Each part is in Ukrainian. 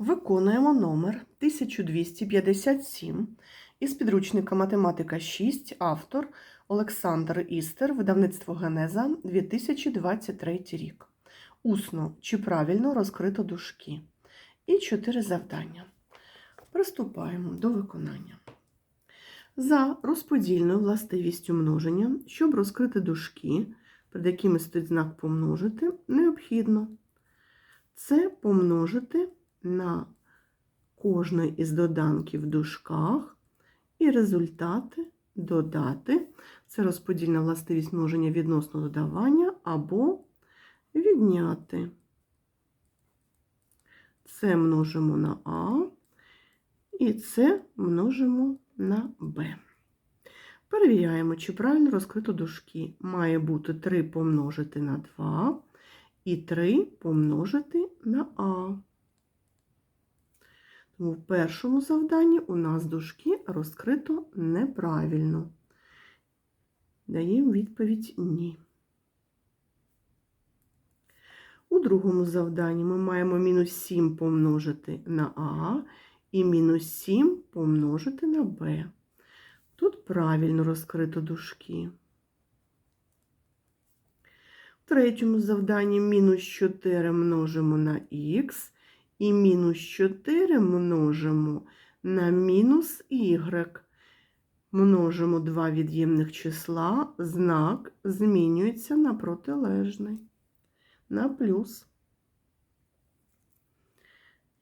Виконуємо номер 1257 із підручника Математика 6, автор Олександр Істер, видавництво Генеза 2023 рік. Усно чи правильно розкрито дужки. І чотири завдання. Приступаємо до виконання. За розподільною властивістю множення, щоб розкрити дужки, перед якими стоїть знак помножити, необхідно це помножити на кожний із доданків в дужках і результати додати. Це розподільна властивість множення відносно додавання або відняти. Це множимо на А, і це множимо на Б. Перевіряємо, чи правильно розкрито дужки. Має бути 3 помножити на 2 і 3 помножити на А. В першому завданні у нас дужки розкрито неправильно. Даємо відповідь Ні. У другому завданні ми маємо мінус 7 помножити на А і мінус 7 помножити на Б. Тут правильно розкрито дужки. В третьому завданні мінус 4 множимо на х і мінус 4 множимо на мінус y. Множимо два від'ємних числа, знак змінюється на протилежний, на плюс.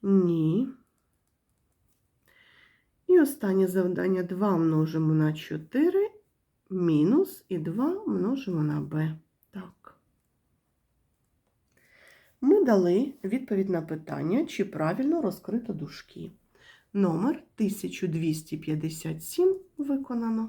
Ні. І останнє завдання 2 множимо на 4, мінус і 2 множимо на b. Так. Ми дали відповідь на питання, чи правильно розкрито дужки. Номер 1257 виконано.